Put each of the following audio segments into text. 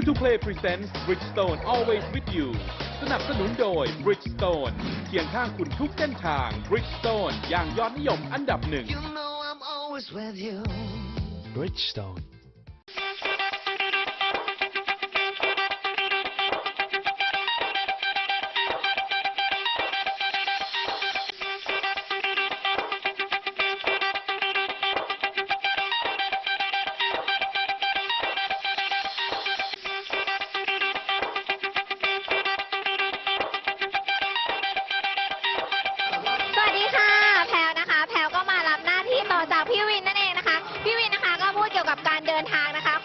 You to Play Presents Bridgestone Always with You สนับสนุนโดย Bridgestone เคียงข้างคุณทุกเส้นทาง Bridgestone อย่างยอดนิยมอันดับหนึ่ง You know I'm always with you. Bridgestone.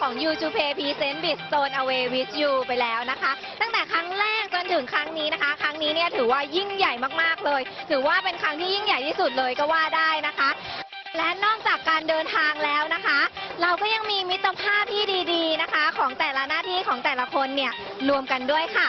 ของ You to Pay Present Bit Stone Away with You ไปแล้วนะคะ ตั้งแต่ครั้งแรกจนถึงครั้งนี้นะคะ ครั้งนี้เนี่ยถือว่ายิ่งใหญ่มากๆเลย ถือว่าเป็นครั้งที่ยิ่งใหญ่ที่สุดเลยก็ว่าได้นะคะ และนอกจากการเดินทางแล้วนะคะ เราก็ยังมีมิตรภาพที่ดีๆนะคะ ของแต่ละหน้าที่ของแต่ละคนเนี่ยรวมกันด้วยค่ะ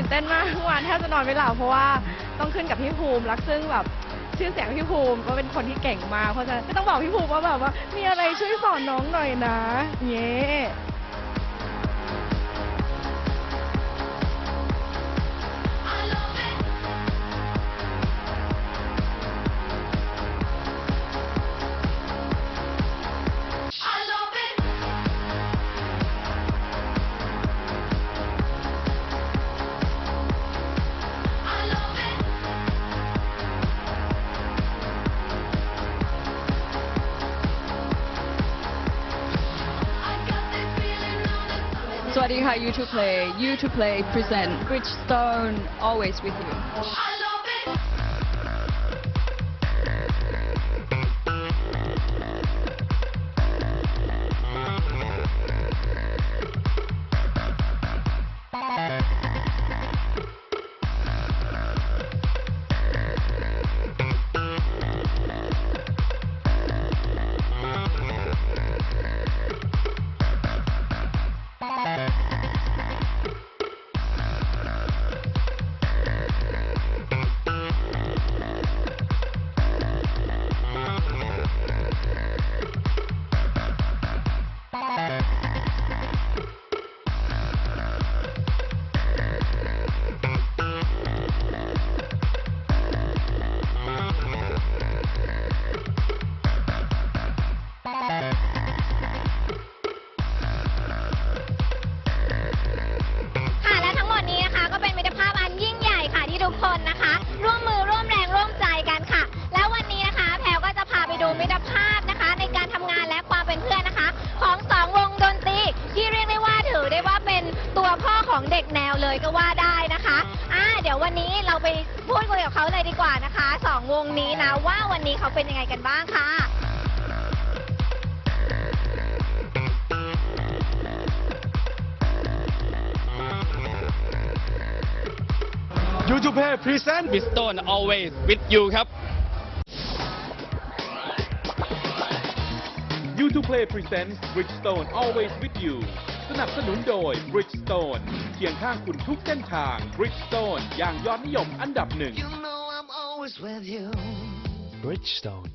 ตื่นเต้นมากเมื่อวานแทบจะนอนไม่หลับเพราะว่าต้องขึ้นกับพี่ภูมิรักซึ่งแบบชื่อเสียงพี่ภูมิก็เป็นคนที่เก่งมากเพราะฉะนั้นก็ต้องบอกพี่ภูมิว่าแบบว่ามีอะไรช่วยสอนน้องหน่อยนะเย้ สวัสดีค่ะ You to Play You to Play present Bridgestone always with you เด็กแนวเลยก็ว่าได้นะคะอ่าเดี๋ยววันนี้เราไปพูดคุยกับเขาเลยดีกว่านะคะสองวงนี้นะว่าวันนี้เขาเป็นยังไงกันบ้างค่ะ You to Play Presents Bridgestone always with you ครับ You to Play Presents Bridgestone Always with You สนับสนุนโดย Bridgestone เคียงข้างคุณทุกเส้นทาง Bridgestone อย่างยอดนิยมอันดับหนึ่ง You know I'm always with you. Bridgestone.